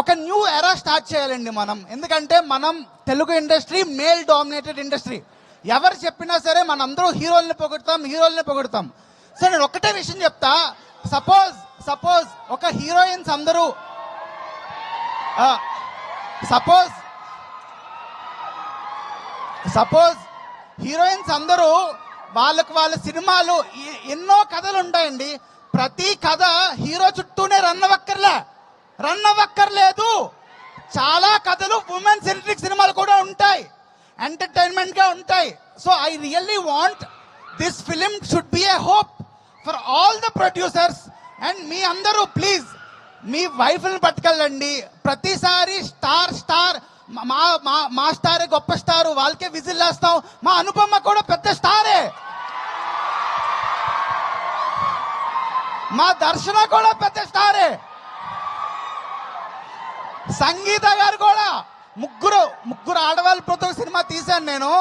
ఒక new era start చేయాలండి మనం. ఎందుకంటే మనం Telugu industry male dominated industry ఎవరు చెప్పినా సరే మనందరూ హీరోల్ని పొగుడతాం హీరోల్ని పొగుడతాం. సో నేను ఒకటే విషయం చెప్తా. సపోజ్ సపోజ్ ఒక హీరోయిన్స్ అందరూ సపోజ్ సపోజ్ హీరోయిన్స్ అందరూ వాళ్ళకు వాళ్ళ సినిమాలు ఎన్నో కథలు ఉంటాయండి. ప్రతి కథ హీరో చుట్టూనే రన్ రన్ అవ్వక్కర్లేదు చాలా కథలు ఉమెన్ సెంట్రిక్ సినిమాలు కూడా ఉంటాయి. ఎంటర్టైన్మెంట్గా ఉంటాయి. So I really want this film should be a hope for all the producers and మీ అందరూ ప్లీజ్ మీ వైఫ్ని పట్టుకెళ్ళండి. ప్రతిసారి స్టార్ స్టార్ మా మా మా స్టారే గొప్ప స్టార్ వాళ్ళకే విజిల్ వేస్తాం. మా అనుపమ్మ కూడా పెద్ద స్టారే మా దర్శన కూడా పెద్ద స్టారే సంగీత గారు కూడా ముగ్గురు ముగ్గురు ఆడవాళ్ళ ప్రతి ఒక్క సినిమా తీశాను నేను.